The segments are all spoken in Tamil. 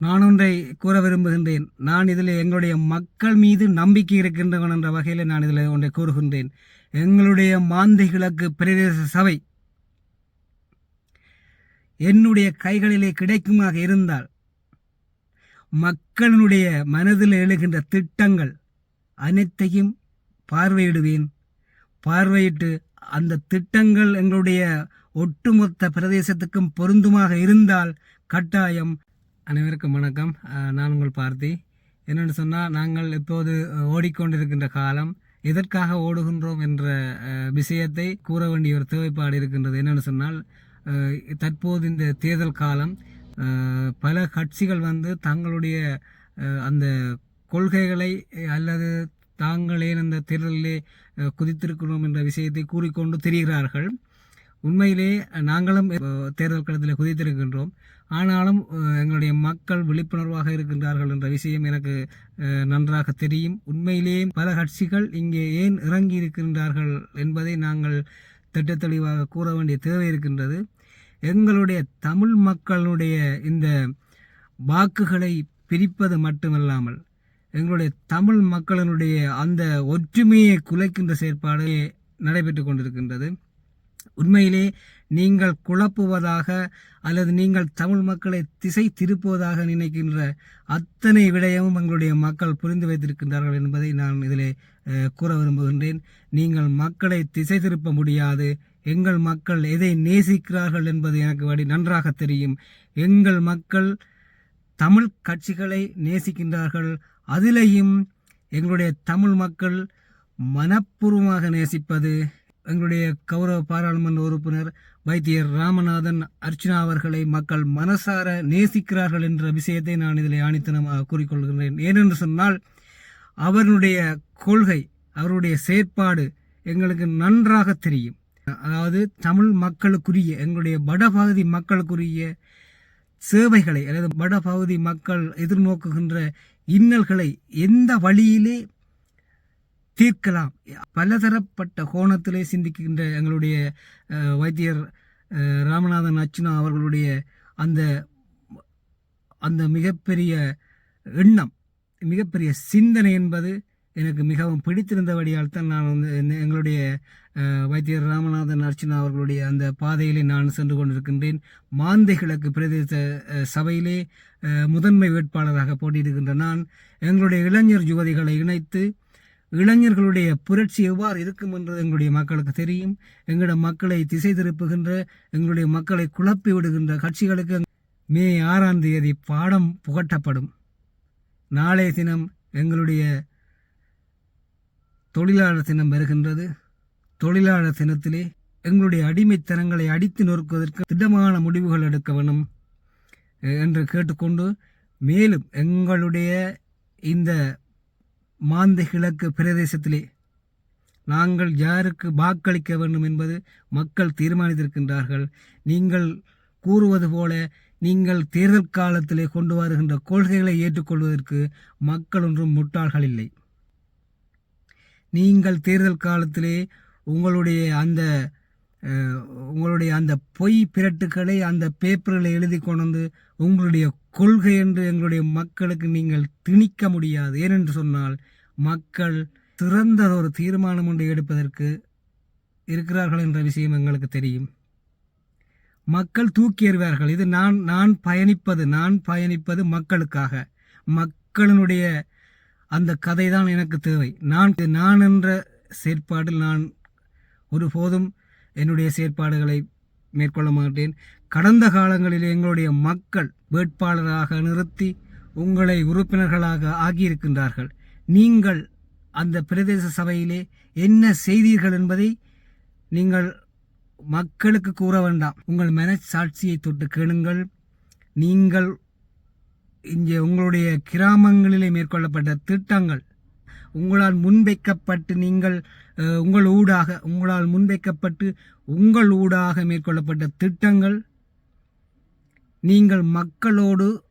நான் ஒன்றை கூற விரும்புகின்றேன். நான் இதில் எங்களுடைய மக்கள் மீது நம்பிக்கை இருக்கின்றவன் என்ற வகையில் நான் இதில் ஒன்றை கூறுகின்றேன். எங்களுடைய மாந்தை கிழக்கு பிரதேச சபை என்னுடைய கைகளிலே கிடைக்குமாக இருந்தால் மக்களினுடைய மனதில் எழுகின்ற திட்டங்கள் அனைத்தையும் பார்வையிடுவேன். பார்வையிட்டு அந்த திட்டங்கள் எங்களுடைய ஒட்டுமொத்த பிரதேசத்துக்கும் பொருந்துமாக இருந்தால் கட்டாயம் அனைவருக்கும் வணக்கம். நான் உங்கள் பார்த்தி. என்னென்னு சொன்னால் நாங்கள் இப்போது ஓடிக்கொண்டிருக்கின்ற காலம் எதற்காக ஓடுகின்றோம் என்ற விஷயத்தை கூற வேண்டிய ஒரு தேவைப்பாடு இருக்கின்றது. என்னென்னு சொன்னால் தற்போது இந்த தேர்தல் காலம் பல கட்சிகள் வந்து தங்களுடைய அந்த கொள்கைகளை அல்லது அல்லது தாங்களே அந்த தேர்தலிலே குதித்திருக்கிறோம் என்ற விஷயத்தை கூறிக்கொண்டு திரிகிறார்கள். உண்மையிலே நாங்களும் தேர்தல் களத்தில் குதித்திருக்கின்றோம். ஆனாலும் எங்களுடைய மக்கள் விழிப்புணர்வாக இருக்கின்றார்கள் என்ற விஷயம் எனக்கு நன்றாக தெரியும். உண்மையிலேயே பல கட்சிகள் இங்கே ஏன் இறங்கி இருக்கின்றார்கள் என்பதை நாங்கள் திட்ட தெளிவாக கூற வேண்டிய தேவை இருக்கின்றது. எங்களுடைய தமிழ் மக்களுடைய இந்த வாக்குகளை பிரிப்பது மட்டுமல்லாமல் எங்களுடைய தமிழ் மக்களினுடைய அந்த ஒற்றுமையை குலைக்கின்ற செயற்பாடு நடைபெற்று கொண்டிருக்கின்றது. உண்மையிலே நீங்கள் குழப்புவதாக அல்லது நீங்கள் தமிழ் மக்களை திசை திருப்புவதாக நினைக்கின்ற அத்தனை விடயமும் எங்களுடைய மக்கள் புரிந்து வைத்திருக்கின்றார்கள் என்பதை நான் இதிலே கூற விரும்புகின்றேன். நீங்கள் மக்களை திசை திருப்ப முடியாது. எங்கள் மக்கள் எதை நேசிக்கிறார்கள் என்பது எனக்கு வடி நன்றாக தெரியும். எங்கள் மக்கள் தமிழ் கட்சிகளை நேசிக்கின்றார்கள். அதிலேயும் எங்களுடைய தமிழ் மக்கள் மனப்பூர்வமாக நேசிப்பது எங்களுடைய கௌரவ பாராளுமன்ற உறுப்பினர் வைத்தியர் ராமநாதன் அர்ச்சனா அவர்களை மக்கள் மனசார நேசிக்கிறார்கள் என்ற விஷயத்தை நான் இதில் ஆணித்தனமாக கூறிக்கொள்கிறேன் ஏனென்று சொன்னால் அவருடைய கொள்கை அவருடைய செயற்பாடு எங்களுக்கு நன்றாக தெரியும். அதாவது தமிழ் மக்களுக்குரிய எங்களுடைய வடபகுதி மக்களுக்குரிய சேவைகளை அல்லது வடபகுதி மக்கள் எதிர்நோக்குகின்ற இன்னல்களை எந்த வழியிலே தீர்க்கலாம். பலதரப்பட்ட கோணத்திலே சிந்திக்கின்ற எங்களுடைய வைத்தியர் ராமநாதன் அச்சுனா அவர்களுடைய அந்த அந்த மிகப்பெரிய எண்ணம் மிகப்பெரிய சிந்தனை என்பது எனக்கு மிகவும் பிடித்திருந்தபடியால் தான் நான் வந்து எங்களுடைய வைத்தியர் ராமநாதன் அர்ச்சனா அவர்களுடைய அந்த பாதையிலே நான் சென்று கொண்டிருக்கின்றேன். மாந்தை கிழக்கு பிரதேச சபையிலே முதன்மை வேட்பாளராக போட்டியிடுகின்ற நான் எங்களுடைய இளைஞர் யுவதிகளை இணைத்து இளைஞர்களுடைய புரட்சி எவ்வாறு இருக்கும் என்றது எங்களுடைய மக்களுக்கு தெரியும். எங்களுடைய மக்களை திசை திருப்புகின்ற எங்களுடைய மக்களை குழப்பி விடுகின்ற கட்சிகளுக்கு மே ஆறாம் தேதி பாடம் புகட்டப்படும். நாளைய தினம் எங்களுடைய தொழிலாளர் தினம் வருகின்றது. தொழிலாளர் தினத்திலே எங்களுடைய அடிமைத்தனங்களை அடித்து நொறுக்குவதற்கு திட்டமான முடிவுகள் எடுக்க வேணும் என்று கேட்டுக்கொண்டு மேலும் எங்களுடைய இந்த மாந்தை கிழக்கு பிரதேசத்திலே. நாங்கள் யாருக்கு வாக்களிக்க வேண்டும் என்பது மக்கள் தீர்மானித்திருக்கின்றார்கள். நீங்கள் கூறுவது போல நீங்கள் தேர்தல் காலத்திலே கொண்டு வருகின்ற கொள்கைகளை ஏற்றுக்கொள்வதற்கு மக்கள் ஒன்றும் முட்டாள்கள் இல்லை. நீங்கள் தேர்தல் காலத்திலே உங்களுடைய அந்த உங்களுடைய அந்த பொய் பிரட்டுக்களை அந்த பேப்பர்களை எழுதி கொண்டு வந்து உங்களுடைய கொள்கை என்று எங்களுடைய மக்களுக்கு நீங்கள் திணிக்க முடியாது. ஏனென்று சொன்னால் மக்கள் சிறந்த ஒரு தீர்மானம் ஒன்று எடுப்பதற்கு இருக்கிறார்கள் என்ற விஷயம் எங்களுக்கு தெரியும். மக்கள் தூக்கி எறிவார்கள். இது நான் நான் பயணிப்பது நான் பயணிப்பது மக்களுக்காக. மக்களினுடைய அந்த கதை தான் எனக்கு தேவை. நான் நான் என்ற செயற்பாடில் நான் ஒருபோதும் என்னுடைய செயற்பாடுகளை மேற்கொள்ள மாட்டேன். கடந்த காலங்களில் எங்களுடைய மக்கள் வேட்பாளராக நிறுத்தி உங்களை உறுப்பினர்களாக ஆகியிருக்கின்றார்கள் நீங்கள் அந்த பிரதேச சபையிலே என்ன செய்தீர்கள் என்பதை நீங்கள் மக்களுக்கு கூற வேண்டாம். உங்கள் மனசாட்சியை தொட்டு கேளுங்கள். நீங்கள் இங்கே உங்களுடைய கிராமங்களிலே மேற்கொள்ளப்பட்ட திட்டங்கள் உங்களால் முன்வைக்கப்பட்டு நீங்கள் உங்கள் ஊடாக உங்களால் முன்வைக்கப்பட்டு உங்கள் ஊடாக மேற்கொள்ளப்பட்ட திட்டங்கள் நீங்கள் மக்களோடு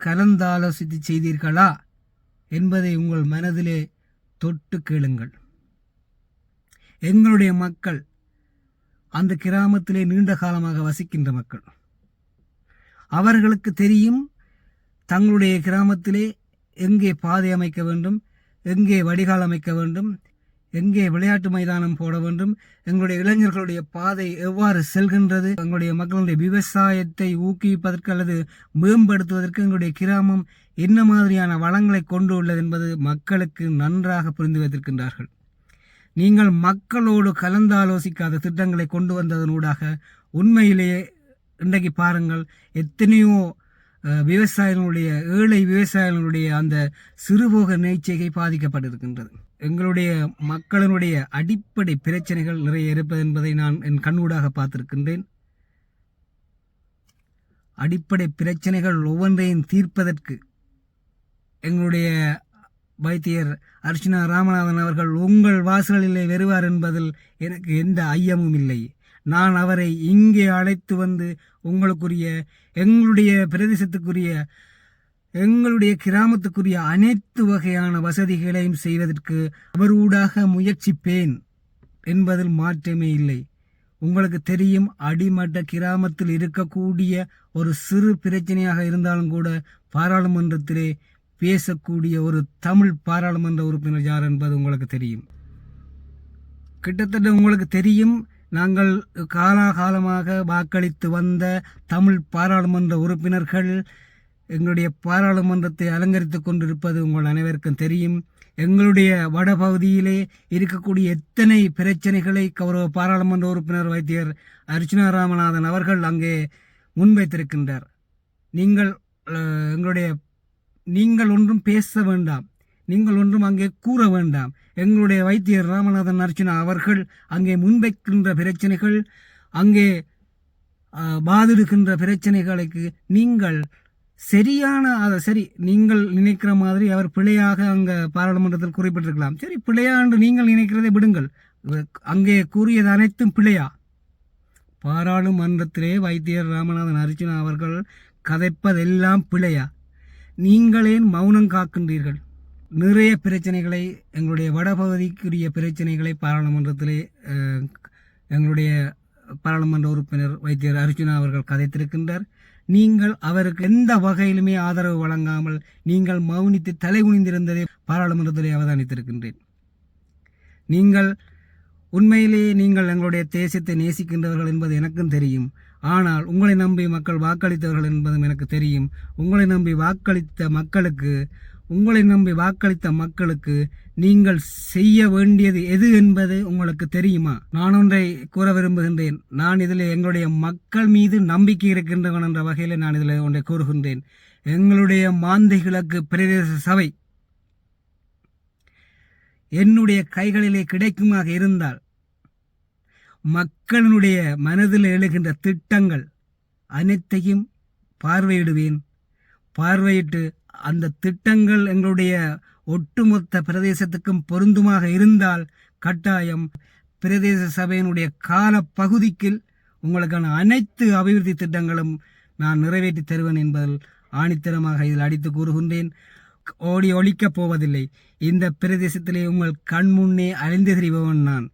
கலந்தாலோசித்து செய்தீர்களா என்பதை உங்கள் மனதிலே தொட்டு கேளுங்கள். எங்களுடைய மக்கள் அந்த கிராமத்திலே நீண்ட காலமாக வசிக்கின்ற மக்கள். அவர்களுக்கு தெரியும் தங்களுடைய கிராமத்திலே எங்கே பாதை அமைக்க வேண்டும் எங்கே வடிகால் அமைக்க வேண்டும் எங்கே விளையாட்டு மைதானம் போட வேண்டும்? எங்களுடைய இளைஞர்களுடைய பாதை எவ்வாறு செல்கின்றது? எங்களுடைய மக்களுடைய விவசாயத்தை ஊக்குவிப்பதற்கு அல்லது மேம்படுத்துவதற்கு எங்களுடைய கிராமம் என்ன மாதிரியான வளங்களை கொண்டுள்ளது என்பது மக்களுக்கு நன்றாக புரிந்து வைத்திருக்கின்றார்கள். நீங்கள் மக்களோடு கலந்தாலோசிக்காத திட்டங்களை கொண்டு வந்ததனூடாக உண்மையிலேயே இன்றைக்கு பாருங்கள் எத்தனையோ விவசாயிகளுடைய ஏழை விவசாயிகளுடைய அந்த சிறுபோக நீச்சைகை பாதிக்கப்பட்டிருக்கின்றது. எங்களுடைய மக்களினுடைய அடிப்படை பிரச்சனைகள் நிறைய இருப்பது என்பதை நான் என் கண்ணூடாக பார்த்திருக்கின்றேன். அடிப்படை பிரச்சனைகள் ஒவ்வொன்றையும் தீர்ப்பதற்கு எங்களுடைய வைத்தியர் அர்ச்சனா ராமநாதன் அவர்கள் உங்கள் வாசலிலே வருவார் என்பதில் எனக்கு எந்த ஐயமும் இல்லை. நான் அவரை இங்கே அழைத்து வந்து உங்களுக்குரிய எங்களுடைய பிரதேசத்துக்குரிய எங்களுடைய கிராமத்துக்குரிய அனைத்து வகையான வசதிகளையும் செய்வதற்கு அவரூடாக முயற்சிப்பேன் என்பதில் மாற்றமே இல்லை. உங்களுக்கு தெரியும் அடிமட்ட கிராமத்தில் இருக்கக்கூடிய ஒரு சிறு பிரச்சனையாக இருந்தாலும் கூட பாராளுமன்றத்திலே பேசக்கூடிய ஒரு தமிழ் பாராளுமன்ற உறுப்பினர் யார் என்பது உங்களுக்கு தெரியும். கிட்டத்தட்ட உங்களுக்கு தெரியும் நாங்கள் காலாகாலமாக வாக்களித்து வந்த தமிழ் பாராளுமன்ற உறுப்பினர்கள் எங்களுடைய பாராளுமன்றத்தை அலங்கரித்துக் கொண்டிருப்பது உங்கள் அனைவருக்கும் தெரியும். எங்களுடைய வடபகுதியிலே இருக்கக்கூடிய எத்தனை பிரச்சனைகளை கௌரவ பாராளுமன்ற உறுப்பினர் வைத்தியர் அர்ச்சனா ராமநாதன் அவர்கள் அங்கே முன்வைத்திருக்கின்றார். நீங்கள் எங்களுடைய நீங்கள் ஒன்றும் பேச வேண்டாம். நீங்கள் ஒன்றும் அங்கே கூற வேண்டாம். எங்களுடைய வைத்தியர் ராமநாதன் அர்ச்சனா அவர்கள் அங்கே முன்வைக்கின்ற பிரச்சனைகள் அங்கே பாதிடுகின்ற பிரச்சனைகளுக்கு நீங்கள் சரியான அதை சரி நீங்கள் நினைக்கிற மாதிரி அவர் பிழையாக அங்கே பாராளுமன்றத்தில் குறிப்பிட்டிருக்கலாம். சரி பிழையா என்று நீங்கள் நினைக்கிறதை விடுங்கள். அங்கே கூறியது அனைத்தும் பிழையா? பாராளுமன்றத்திலே வைத்தியர் ராமநாதன் அர்ஜுனா அவர்கள் கதைப்பதெல்லாம் பிழையா? நீங்களேன் மௌனம் காக்கின்றீர்கள்? நிறைய பிரச்சனைகளை எங்களுடைய வடபகுதிக்குரிய பிரச்சனைகளை பாராளுமன்றத்திலே எங்களுடைய பாராளுமன்ற உறுப்பினர் வைத்தியர் அர்ஜுனா அவர்கள் கதைத்திருக்கின்றார். நீங்கள் அவருக்கு எந்த வகையிலுமே ஆதரவு வழங்காமல் நீங்கள் மௌனித்து தலை குனிந்திருந்ததை பாராளுமன்றத்திலே அவதானித்திருக்கின்றேன். நீங்கள் உண்மையிலேயே நீங்கள் எங்களுடைய தேசத்தை நேசிக்கின்றவர்கள் என்பது எனக்கும் தெரியும். ஆனால் உங்களை நம்பி மக்கள் வாக்களித்தவர்கள் என்பதும் எனக்கு தெரியும். உங்களை நம்பி வாக்களித்த மக்களுக்கு உங்களை நம்பி வாக்களித்த மக்களுக்கு நீங்கள் செய்ய வேண்டியது எது என்பது உங்களுக்கு தெரியுமா? நான் ஒன்றை கூற விரும்புகின்றேன். நான் இதில் எங்களுடைய மக்கள் மீது நம்பிக்கை இருக்கின்றவன் என்ற வகையில் நான் இதில் ஒன்றை கூறுகின்றேன். எங்களுடைய மாந்தை கிழக்கு பிரதேச சபை என்னுடைய கைகளிலே கிடைக்குமாக இருந்தால் மக்களினுடைய மனதில் எழுகின்ற திட்டங்கள் அனைத்தையும் பார்வையிடுவேன். பார்வையிட்டு அந்த திட்டங்கள் எங்களுடைய ஒட்டுமொத்த பிரதேசத்துக்கும் பொருந்துமாக இருந்தால் கட்டாயம் பிரதேச சபையினுடைய கால பகுதிக்கு உங்களுக்கான அனைத்து அபிவிருத்தி திட்டங்களும் நான் நிறைவேற்றி தருவேன் என்பதில் ஆணித்தரமாக இதில் அடித்து கூறுகின்றேன். ஓடி ஒழிக்கப் போவதில்லை. இந்த பிரதேசத்திலே உங்கள் கண் முன்னே அழிந்து திரிபவன் நான்.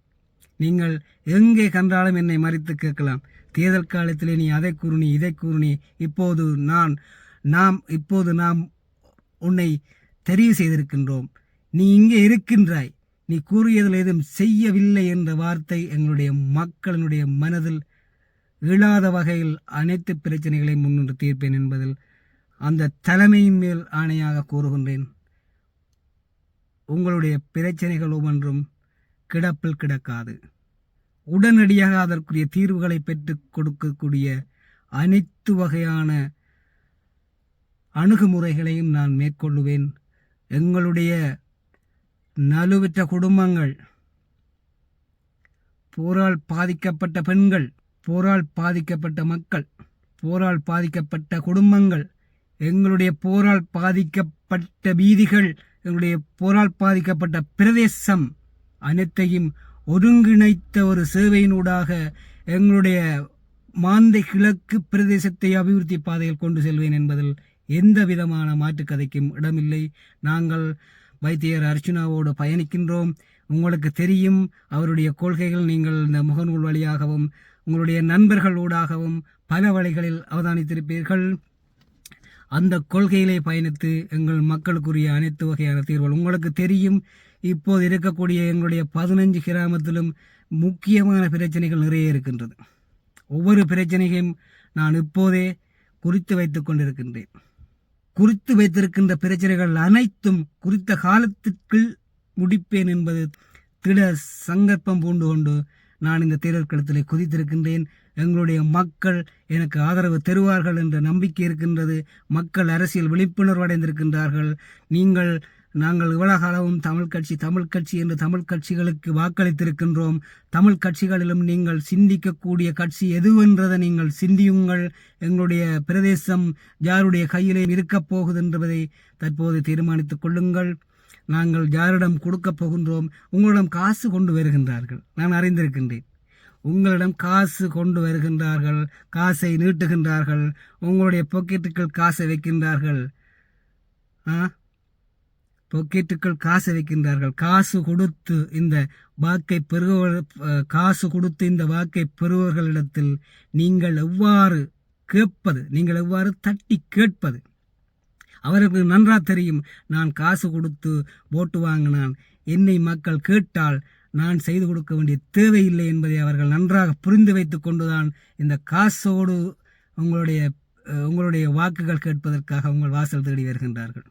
நீங்கள் எங்கே கண்டாலும் என்னை மறித்து கேட்கலாம். தேர்தல் காலத்திலே நீ அதை கூறுனி இதை கூறுனி இப்போது நான் நாம் இப்போது நாம் உன்னை தெரிவு செய்திருக்கின்றோம். நீ இங்கே இருக்கின்றாய். நீ கூறியதில் ஏதும் செய்யவில்லை என்ற வார்த்தை எங்களுடைய மக்களினுடைய மனதில் இழாத வகையில் அனைத்து பிரச்சனைகளையும் முன்னின்று தீர்ப்பேன் என்பதில் அந்த தலைமையின் மேல் ஆணையாக கூறுகின்றேன். உங்களுடைய பிரச்சனைகள் ஒவ்வொன்றும் கிடப்பில் கிடக்காது. உடனடியாக அதற்குரிய தீர்வுகளை பெற்றுக் கொடுக்கக்கூடிய அனைத்து வகையான அணுகுமுறைகளையும் நான் மேற்கொள்ளுவேன். எங்களுடைய நலுவற்ற குடும்பங்கள் போரால் பாதிக்கப்பட்ட பெண்கள் போரால் பாதிக்கப்பட்ட மக்கள் போரால் பாதிக்கப்பட்ட குடும்பங்கள் எங்களுடைய போரால் பாதிக்கப்பட்ட வீதிகள் எங்களுடைய போரால் பாதிக்கப்பட்ட பிரதேசம் அனைத்தையும் ஒருங்கிணைத்த ஒரு சேவையினூடாக எங்களுடைய மாந்தை கிழக்கு பிரதேசத்தை அபிவிருத்தி பாதையில் கொண்டு செல்வேன் என்பதில் எந்த விதமான மாற்றுக்கதைக்கும் இடமில்லை. நாங்கள் வைத்தியர் அர்ச்சுனாவோடு பயணிக்கின்றோம். உங்களுக்கு தெரியும் அவருடைய கொள்கைகள் நீங்கள் இந்த முகநூல் வழியாகவும் உங்களுடைய நண்பர்கள் ஊடாகவும் பல வழிகளில் அவதானித்திருப்பீர்கள். அந்த கொள்கையிலே பயணித்து எங்கள் மக்களுக்குரிய அனைத்து வகையான தீர்வுகள் உங்களுக்கு தெரியும். இப்போது இருக்கக்கூடிய எங்களுடைய பதினஞ்சு கிராமத்திலும் முக்கியமான பிரச்சனைகள் நிறைய இருக்கின்றது. ஒவ்வொரு பிரச்சனையும் நான் இப்போதே குறித்து வைத்துக் கொண்டிருக்கின்றேன். குறித்து வைத்திருக்கின்ற பிரச்சனைகள் அனைத்தும் குறித்த காலத்திற்குள் முடிப்பேன் என்பது திட சங்கற்பம் பூண்டு கொண்டு நான் இந்த தேர்தல் குதித்திருக்கின்றேன். எங்களுடைய மக்கள் எனக்கு ஆதரவு தருவார்கள் என்ற நம்பிக்கை இருக்கின்றது. மக்கள் அரசியல் விழிப்புணர்வு அடைந்திருக்கின்றார்கள். நீங்கள் நாங்கள் இவ்வளவு காலமும் தமிழ் கட்சி தமிழ் கட்சி என்று தமிழ் கட்சிகளுக்கு வாக்களித்திருக்கின்றோம். தமிழ் கட்சிகளிலும் நீங்கள் சிந்திக்கக்கூடிய கட்சி எதுவென்றதை நீங்கள் சிந்தியுங்கள். எங்களுடைய பிரதேசம் யாருடைய கையிலே இருக்கப் போகுது என்பதை தற்போது தீர்மானித்துக் கொள்ளுங்கள். நாங்கள் யாரிடம் கொடுக்கப் போகின்றோம். உங்களிடம் காசு கொண்டு வருகின்றார்கள். நான் அறிந்திருக்கின்றேன். உங்களிடம் காசு கொண்டு வருகின்றார்கள். காசை நீட்டுகின்றார்கள். உங்களுடைய பாக்கெட்டுக்குள் காசை வைக்கின்றார்கள். ஆ? பாக்கெட்டுக்குள் காசு வைக்கின்றார்கள். காசு கொடுத்து இந்த வாக்கை பெறுபவர் காசு கொடுத்து இந்த வாக்கை பெறுபவர்களிடத்தில் நீங்கள் எவ்வாறு கேட்பது? நீங்கள் எவ்வாறு தட்டி கேட்பது? அவருக்கு நன்றா தெரியும். நான் காசு கொடுத்து ஓட்டு வாங்கினான். என்னை மக்கள் கேட்டால் நான் செய்து கொடுக்க வேண்டிய தேவையில்லை என்பதை அவர்கள் நன்றாக புரிந்து வைத்து கொண்டுதான் இந்த காசோடு உங்களுடைய உங்களுடைய வாக்குகள் கேட்பதற்காக உங்கள் வாசல் தேடி வருகின்றார்கள்.